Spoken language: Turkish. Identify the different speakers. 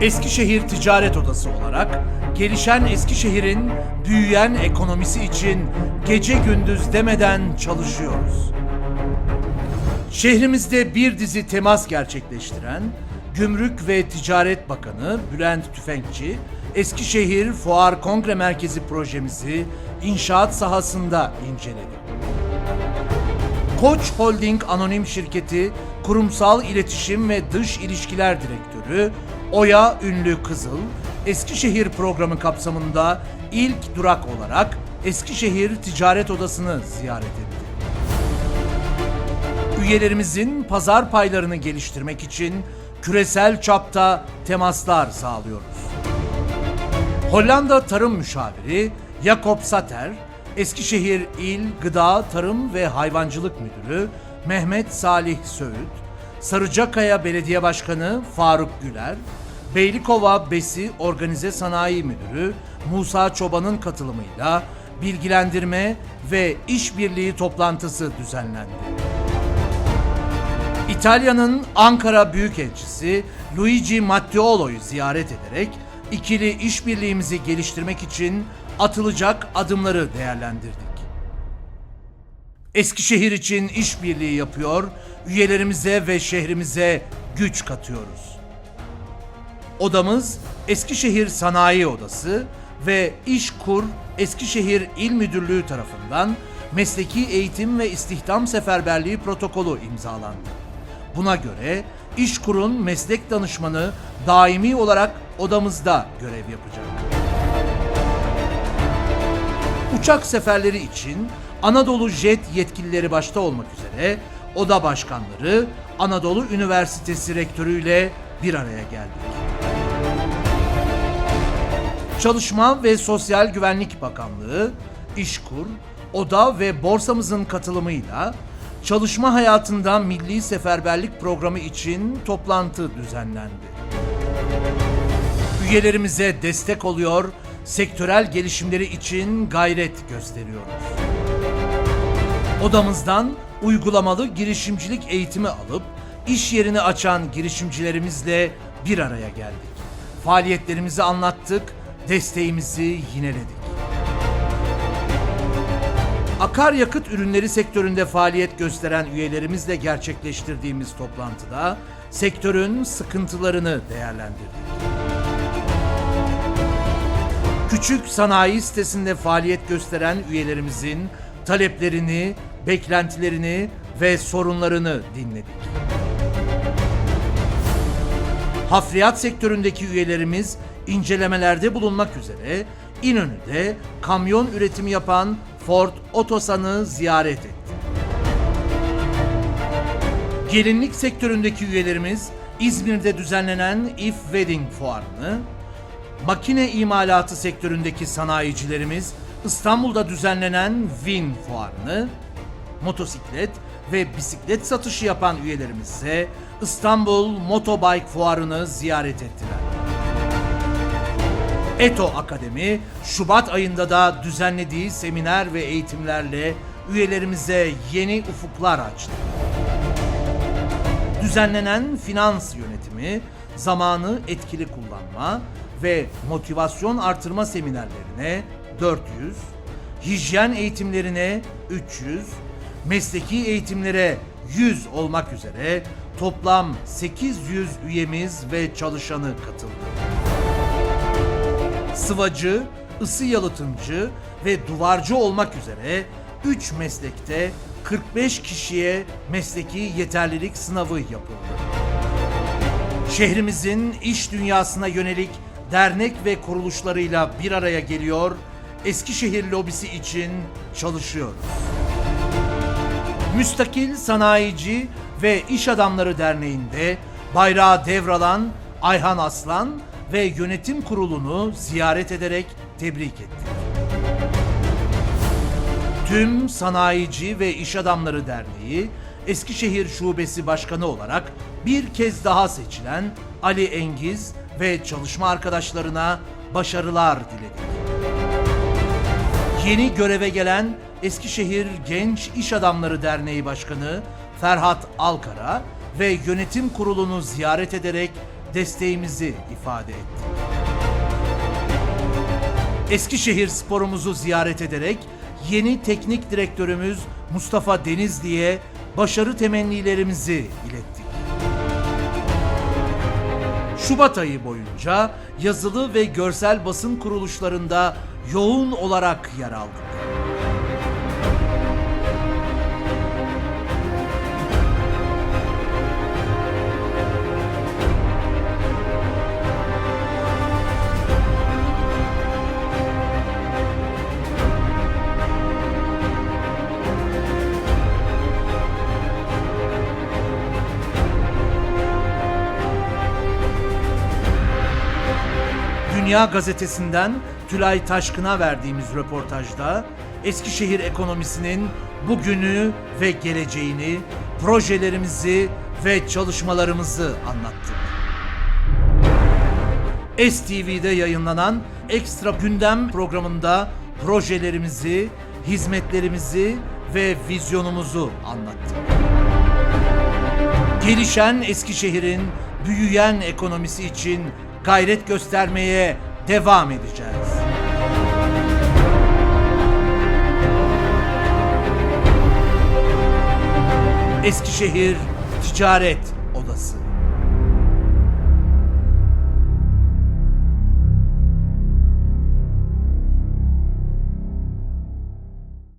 Speaker 1: Eskişehir Ticaret Odası olarak gelişen Eskişehir'in büyüyen ekonomisi için gece gündüz demeden çalışıyoruz. Şehrimizde bir dizi temas gerçekleştiren Gümrük ve Ticaret Bakanı Bülent Tüfekçi, Eskişehir Fuar Kongre Merkezi projemizi inşaat sahasında inceledi. Koç Holding Anonim Şirketi Kurumsal İletişim ve Dış İlişkiler Direktörü Oya Ünlü Kızıl, Eskişehir programı kapsamında ilk durak olarak Eskişehir Ticaret Odası'nı ziyaret etti. Üyelerimizin pazar paylarını geliştirmek için küresel çapta temaslar sağlıyoruz. Hollanda Tarım Müşaviri Jacob Sater, Eskişehir İl Gıda, Tarım ve Hayvancılık Müdürü Mehmet Salih Söğüt, Sarıcakaya Belediye Başkanı Faruk Güler, Beylikova Besi Organize Sanayi Müdürü Musa Çoban'ın katılımıyla bilgilendirme ve işbirliği toplantısı düzenlendi. İtalya'nın Ankara Büyükelçisi Luigi Matteolo'yu ziyaret ederek ikili işbirliğimizi geliştirmek için atılacak adımları değerlendirdik. Eskişehir için işbirliği yapıyor, üyelerimize ve şehrimize güç katıyoruz. Odamız Eskişehir Sanayi Odası ve İşkur Eskişehir İl Müdürlüğü tarafından Mesleki Eğitim ve İstihdam Seferberliği protokolü imzalandı. Buna göre İşkur'un meslek danışmanı daimi olarak odamızda görev yapacak. Uçak seferleri için Anadolu Jet yetkilileri başta olmak üzere oda başkanları Anadolu Üniversitesi rektörüyle bir araya geldik. Çalışma ve Sosyal Güvenlik Bakanlığı, İşkur, Oda ve borsamızın katılımıyla çalışma hayatında Milli Seferberlik Programı için toplantı düzenlendi. Üyelerimize destek oluyor, sektörel gelişimleri için gayret gösteriyoruz. Odamızdan uygulamalı girişimcilik eğitimi alıp iş yerini açan girişimcilerimizle bir araya geldik. Faaliyetlerimizi anlattık, desteğimizi yineledik. Akaryakıt ürünleri sektöründe faaliyet gösteren üyelerimizle gerçekleştirdiğimiz toplantıda sektörün sıkıntılarını değerlendirdik. Küçük sanayi sitesinde faaliyet gösteren üyelerimizin taleplerini, beklentilerini ve sorunlarını dinledik. Hafriyat sektöründeki üyelerimiz incelemelerde bulunmak üzere İnönü'de kamyon üretimi yapan Ford Otosan'ı ziyaret etti. Gelinlik sektöründeki üyelerimiz İzmir'de düzenlenen If Wedding Fuarı'nı, makine imalatı sektöründeki sanayicilerimiz İstanbul'da düzenlenen Win Fuarı'nı, motosiklet ve bisiklet satışı yapan üyelerimiz ise İstanbul Motobike Fuarı'nı ziyaret ettiler. Eto Akademi, Şubat ayında da düzenlediği seminer ve eğitimlerle üyelerimize yeni ufuklar açtı. Düzenlenen finans yönetimi, zamanı etkili kullanma ve motivasyon artırma seminerlerine 400, hijyen eğitimlerine 300, mesleki eğitimlere 100 olmak üzere toplam 800 üyemiz ve çalışanı katıldı sıvacı, ısı yalıtımcı ve duvarcı olmak üzere 3 meslekte 45 kişiye mesleki yeterlilik sınavı yapıldı. Şehrimizin iş dünyasına yönelik dernek ve kuruluşlarıyla bir araya geliyor, Eskişehir lobisi için çalışıyoruz. Müstakil Sanayici ve İş Adamları Derneği'nde bayrağı devralan Ayhan Aslan ve yönetim kurulunu ziyaret ederek tebrik ettik. Tüm Sanayici ve İş Adamları Derneği Eskişehir Şubesi Başkanı olarak bir kez daha seçilen Ali Engiz ve çalışma arkadaşlarına başarılar diledik. Yeni göreve gelen Eskişehir Genç İş Adamları Derneği Başkanı Ferhat Alkara ve yönetim kurulunu ziyaret ederek desteğimizi ifade ettik. Eskişehir sporumuzu ziyaret ederek yeni teknik direktörümüz Mustafa Denizli'ye başarı temennilerimizi ilettik. Şubat ayı boyunca yazılı ve görsel basın kuruluşlarında yoğun olarak yer aldık. Dünya Gazetesi'nden Tülay Taşkın'a verdiğimiz röportajda Eskişehir ekonomisinin bugünü ve geleceğini, projelerimizi ve çalışmalarımızı anlattık. STV'de yayınlanan Ekstra Gündem programında projelerimizi, hizmetlerimizi ve vizyonumuzu anlattık. Gelişen Eskişehir'in büyüyen ekonomisi için gayret göstermeye devam edeceğiz. Eskişehir Ticaret Odası